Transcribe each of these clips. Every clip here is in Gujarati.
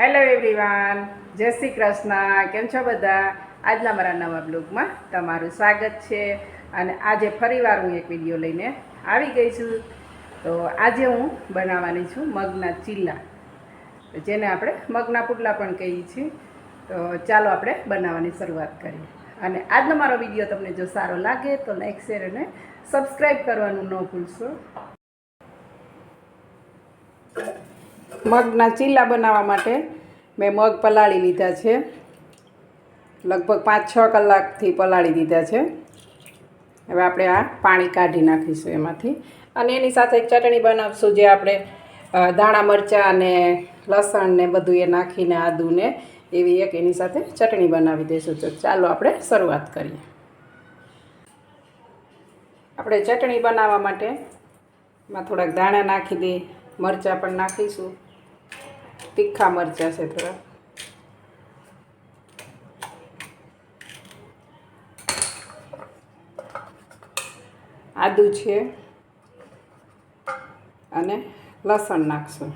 હેલો એવરીવાન જય શ્રી કૃષ્ણ. કેમ છો બધા? આજના મારા નવા બ્લોગમાં તમારું સ્વાગત છે. અને આજે ફરીવાર હું એક વીડિયો લઈને આવી ગઈ છું. તો આજે હું બનાવવાની છું મગના ચીલા. જેને આપણે મગના પુડલા પણ કહીએ છીએ. તો ચાલો આપણે બનાવવાની શરૂઆત કરીએ. અને આજનો મારો વીડિયો તમને જો સારો લાગે તો લાઈક શેર અને સબસ્ક્રાઈબ કરવાનું ન ભૂલશો. મગના ચીલા બનાવવા માટે મેં મગ પલાળી લીધા છે. લગભગ પાંચ છ કલાકથી પલાળી દીધા છે. હવે આપણે આ પાણી કાઢી નાખીશું એમાંથી. અને એની સાથે એક ચટણી બનાવશું જે આપણે દાણા મરચાં અને લસણ ને બધું એ નાખીને આદુને એવી એક એની સાથે ચટણી બનાવી દઈશું. તો ચાલો આપણે શરૂઆત કરીએ. આપણે ચટણી બનાવવા માટે એમાં થોડાક દાણા નાખી દઈએ, મરચાં પણ નાખીશું. તીખા મરચાં છે થોડા. આદુ છે. અને લસણ નાખશું.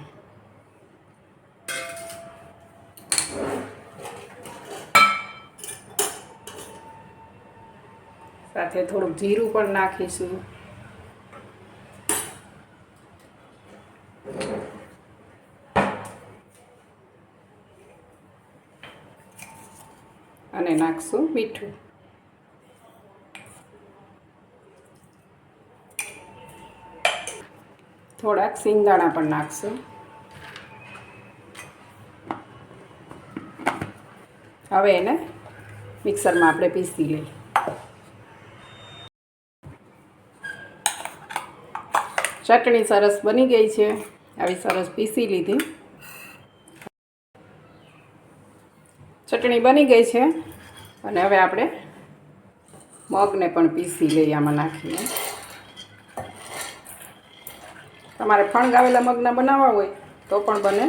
સાથે થોડુંક જીરું પણ નાખીશું. અને નાખશું મીઠું. થોડાક સિંગદાણા પણ નાખશું. હવે એને મિક્સરમાં આપણે પીસી લઈએ. ચટણી સરસ બની ગઈ છે. આવી સરસ પીસી લીધી. ચટણી બની ગઈ છે. અને હવે આપણે મગને પણ પીસી લઈએ આમાં નાખીને. તમારે ફણગાવેલા મગના બનાવવા હોય તો પણ બને.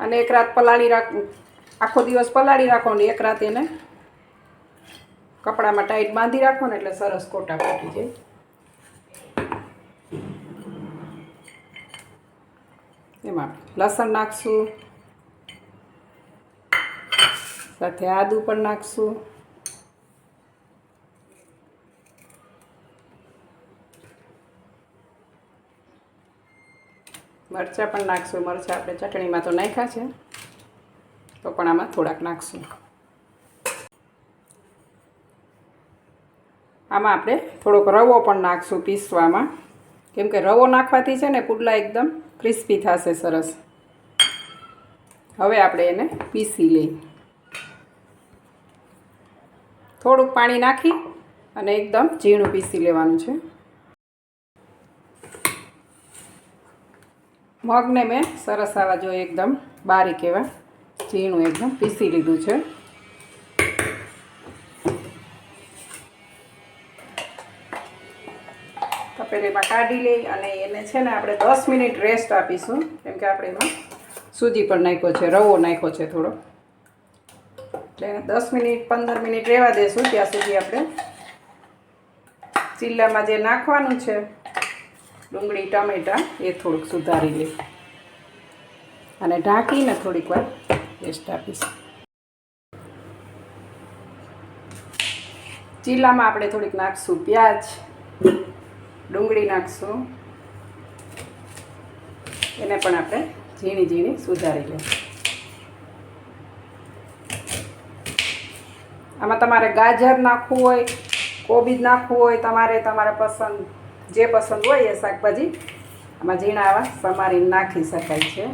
અને એક રાત પલાળી રાખ, આખો દિવસ પલાળી રાખો ને એક રાત એને કપડામાં ટાઈટ બાંધી રાખો ને એટલે સરસ કોટા ફૂટી જાય. એમાં લસણ નાખશું. સાથે આદુ પણ નાખશું. મરચાં પણ નાખશું. મરચાં આપણે ચટણીમાં તો નાખ્યા છે. તો પણ આમાં થોડાક નાખશું. આમાં આપણે થોડોક રવો પણ નાખશું પીસવામાં. કેમ કે રવો નાખવાથી છે ને પુડલા એકદમ ક્રિસ્પી થશે સરસ. હવે આપણે એને પીસી લઈએ. થોડુંક પાણી નાખી અને એકદમ ઝીણું પીસી લેવાનું છે. મગને મેં સરસ આવા જો એકદમ બારીક એવા ઝીણું એકદમ પીસી લીધું છે. તપેલીમાં કાઢી લઈ અને એને છે ને આપણે દસ મિનિટ રેસ્ટ આપીશું. કેમ કે આપણે એમાં સૂજી પણ નાખ્યો છે, રવો નાખ્યો છે થોડો. એટલે દસ મિનિટ, પંદર મિનિટ રહેવા દેશું ત્યાં સુધી આપણે. ચીલામાં જે નાખવાનું છે, ડુંગળી, ટમેટાં, એ થોડુંક સુધારી લઈ અને ઢાંકીને થોડીક વાર રેસ્ટ આપીશ. ચીલામાં આપણે થોડીક નાખશું પ્યાજ, ડુંગળી નાખશું. એને પણ આપણે ઝીણી ઝીણી સુધારી લઈશું. આમાં તમારે ગાજર નાખવું હોય, કોબીજ નાખવું હોય, તમારે તમારા પસંદ, જે પસંદ હોય એ શાકભાજી આમાં ઝીણા આવા સમારીને નાખી શકાય છે.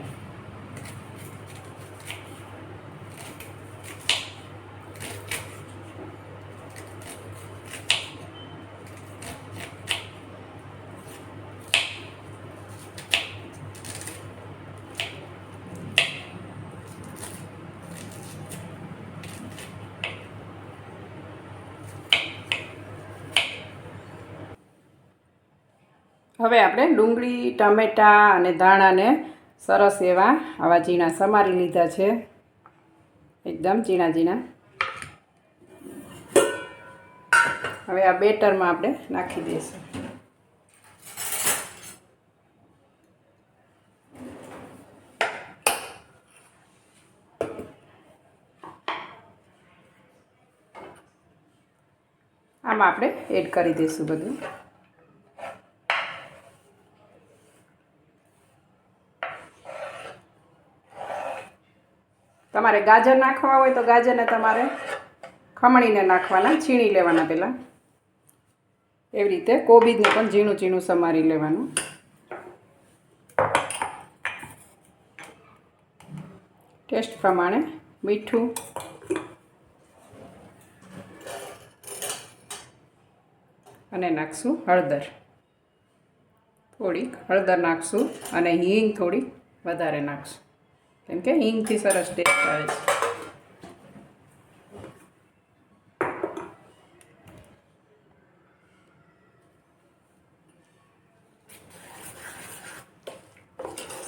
હવે આપણે ડુંગળી, ટામેટાં અને ધાણાને સરસ એવા આવા ઝીણા સમારી લીધા છે. એકદમ ઝીણા ઝીણા. હવે આ બેટરમાં આપણે નાખી દઈશું. આમાં આપણે એડ કરી દઈશું બધું. તમારે ગાજર નાખવા હોય તો ગાજરને તમારે ખમણીને નાખવાના, છીણી લેવાના પહેલાં. એવી રીતે કોબીજને પણ ઝીણું ઝીણું સમારી લેવાનું. ટેસ્ટ પ્રમાણે મીઠું. અને નાખશું હળદર. થોડીક હળદર નાખશું અને હિંગ થોડીક વધારે નાખશું. કેમ કે હિંગથી સરસ ટેસ્ટ આવે છે.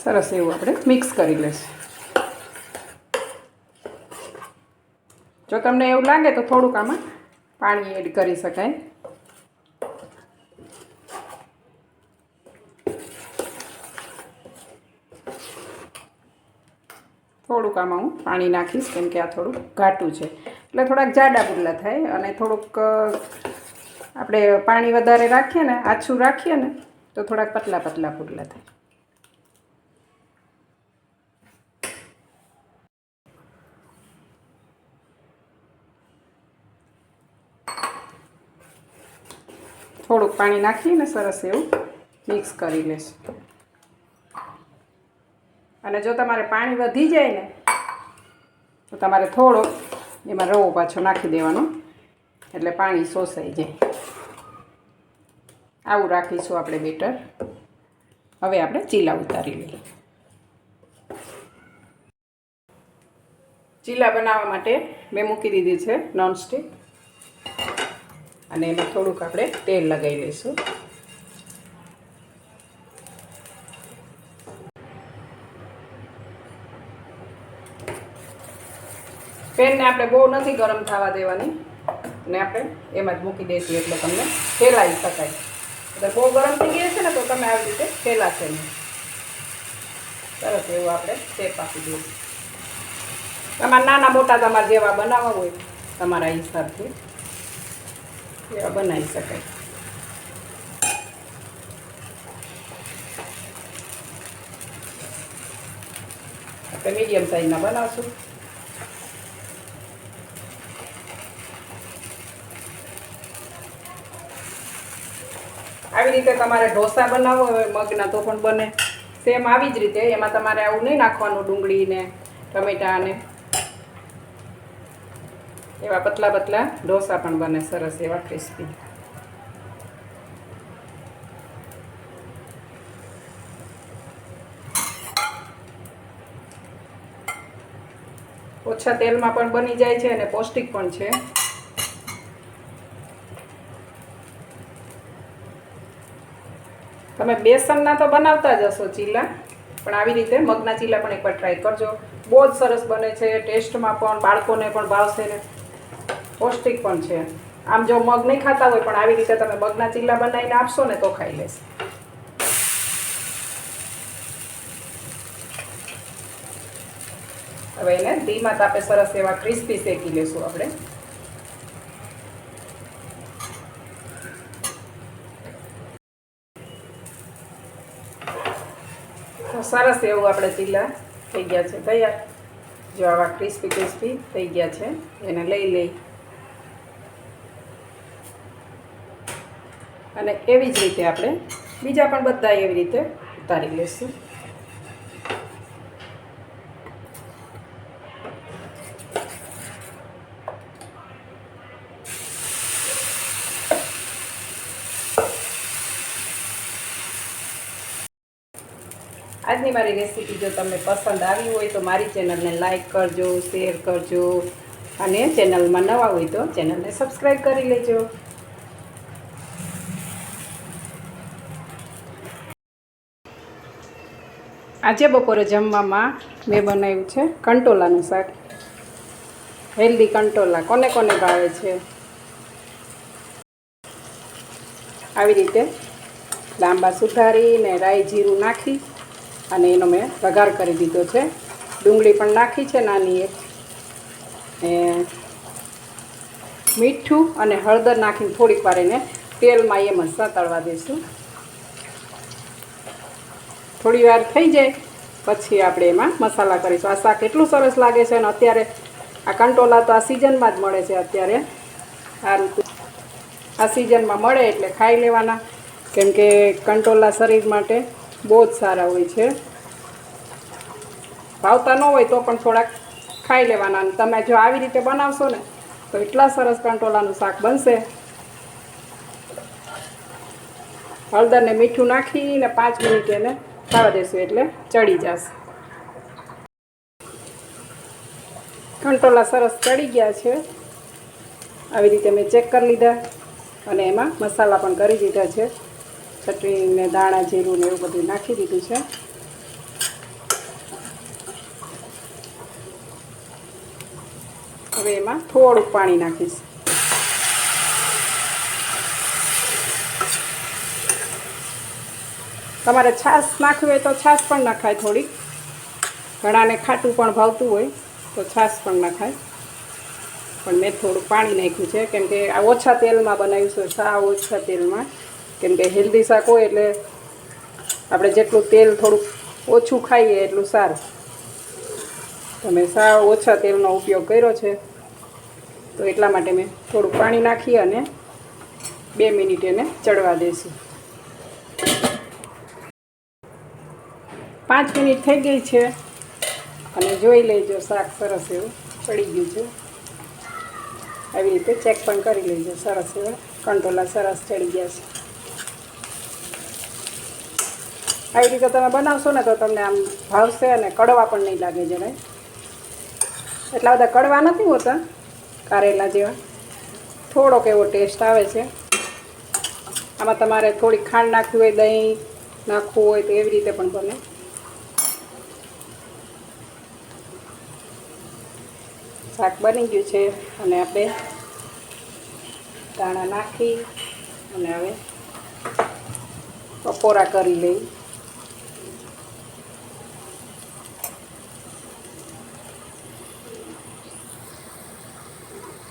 સરસ એવું આપણે મિક્સ કરી લઈશું. જો તમને એવું લાગે તો થોડુંક આમાં પાણી એડ કરી શકાય. થોડુંક હું પાણી નાખીશ કેમ કે આ થોડુંક ઘાટું છે. એટલે થોડાક જાડા પુડલા થાય અને થોડુંક આપણે પાણી વધારે રાખીએ ને, આછું રાખીએ ને, તો થોડાક પતલા પતલા પુડલા થાય. થોડુંક પાણી નાખીને સરસ એવું મિક્સ કરી લેશું. અને જો તમારે પાણી વધી જાય ને તો તમારે થોડો એમાં રવો પાછો નાખી દેવાનો. એટલે પાણી શોષાઈ જાય. આવું રાખીશું આપણે બેટર. હવે આપણે ચીલા ઉતારી લઈએ. ચીલા બનાવવા માટે મેં મૂકી દીધી છે નોનસ્ટિક. અને એમાં થોડુંક આપણે તેલ લગાવી લઈશું પેનને આપણે બહુ નથી ગરમ થવા દેવાની. ને આપણે એમાં જ મૂકી દઈશું એટલે તમને ફેલાવી શકાય. એટલે બહુ ગરમ થઈ ગઈ છે ને, તો તમે આવી રીતે ફેલાશે નહીં. સરસ એવું આપણે શેપ આપી દઈશું. તમારે નાના મોટા તમારે જેવા બનાવવા હોય, તમારા હિસાબથી. એવા બનાવી શકાય. આપણે મીડિયમ સાઈઝના બનાવશું. આવી રીતે તમારે ઢોસા બનાવવો હોય, મગના તો પણ બને. સેમ આવી જ રીતે, એમાં તમારે આવું નહીં નાખવાનું ડુંગળીને ટમેટાને એવા પતલા પતલા ઢોસા પણ બને, સરસ એવા ક્રિસ્પી ઓછા તેલમાં પણ બની જાય છે અને પૌષ્ટિક પણ છે. તમે બેસનના તો બનાવતા જ હશો ચીલા, પણ આવી રીતે મગના ચીલા પણ એકવાર ટ્રાય કરજો. બહુ જ સરસ બને છે, ટેસ્ટમાં પણ બાળકોને પણ ભાવશે ને. પૌષ્ટિક પણ છે. આમ જો મગ નહીં ખાતા હોય, પણ આવી રીતે તમે મગના ચીલા બનાવીને આપશો ને તો ખાઈ લેશે. હવે એને ધીમા તાપે સરસ એવા ક્રિસ્પી શેકી લેશું આપણે. સરસ એવું આપણે ચીલા થઈ ગયા છે, તૈયાર. જો આવા ક્રિસ્પી ક્રિસ્પી થઈ ગયા છે, એને લઈ લઈ. અને એવી જ રીતે આપણે બીજા પણ બધા એવી રીતે ઉતારી લઈશું. આજની મારી રેસીપી જો તમને પસંદ આવી હોય તો મારી ચેનલને લાઇક કરજો, શેર કરજો અને ચેનલમાં નવા હોય તો ચેનલને સબસ્ક્રાઈબ કરી લેજો. આજે બપોરે જમવામાં મેં બનાવ્યું છે કંટોલાનું શાક. હેલ્ધી કંટોલા. કોને કોને ભાવે છે? આવી રીતે લાંબા સુધારીને રાઈ જીરું નાખી અને એનો મેં વઘાર કરી દીધો છે. ડુંગળી પણ નાખી છે નાની એક ને મીઠું અને હળદર નાખીને થોડીક વાર એને તેલમાં એમ જ સાતળવા દઈશું થોડી વાર થઈ જાય, પછી આપણે એમાં મસાલા કરીશું. આ શાક એટલું સરસ લાગે છે અને અત્યારે આ કંટોલા તો આ સિઝનમાં જ મળે છે અત્યારે. આ ઋતુ આ સિઝનમાં મળે એટલે ખાઈ લેવાના. કેમ કે કંટોલા શરીર માટે બહુ જ સારા હોય છે. ભાવતા ન હોય તો પણ થોડાક ખાઈ લેવાના તમે જો આવી રીતે બનાવશો ને, તો એટલા સરસ કંટોલાનું શાક બનશે. હળદરને મીઠું નાખીને પાંચ મિનિટ એને ખાવા દેશું એટલે ચડી જશે. કંટોલા સરસ ચડી ગયા છે. આવી રીતે મેં ચેક કરી લીધા અને એમાં મસાલા પણ કરી દીધા છે. ચટણી ને દાણા જીરું ને એવું બધું નાખી દીધું છે. હવે એમાં થોડુંક પાણી નાખીશ. તમારે છાશ નાખવી હોય તો છાશ પણ નખાય થોડીક. ઘણાને ખાટું પણ ભાવતું હોય તો છાશ પણ નખાય. પણ મેં થોડું પાણી નાખ્યું છે, કેમ કે આ ઓછા તેલમાં બનાવ્યું છે સાવ ઓછા તેલમાં. કેમ કે હેલ્ધી શાક હોય એટલે આપણે જેટલું તેલ થોડુંક ઓછું ખાઈએ એટલું સારું. તમે સાવ ઓછા તેલનો ઉપયોગ કર્યો છે, તો એટલા માટે મેં થોડું પાણી નાખી અને બે મિનિટ એને ચડવા દઈશું પાંચ મિનિટ થઈ ગઈ છે, અને જોઈ લેજો શાક સરસ એવું ચડી ગયું છે. આવી રીતે ચેક પણ કરી લેજો, સરસ એવા કંટોલા સરસ ચડી ગયા છે. આવી રીતે તમે બનાવશો ને તો તમને આમ ભાવશે અને કડવા પણ નહીં લાગે જરાય. એટલા બધા કડવા નથી હોતા, કારેલા જેવા. થોડોક એવો ટેસ્ટ આવે છે. આમાં તમારે થોડી ખાંડ નાખવી હોય, દહીં નાખવું હોય તો એવી રીતે પણ બને. શાક બની ગયું છે અને આપણે દાણા નાખી અને હવે પકોરા કરી લઈ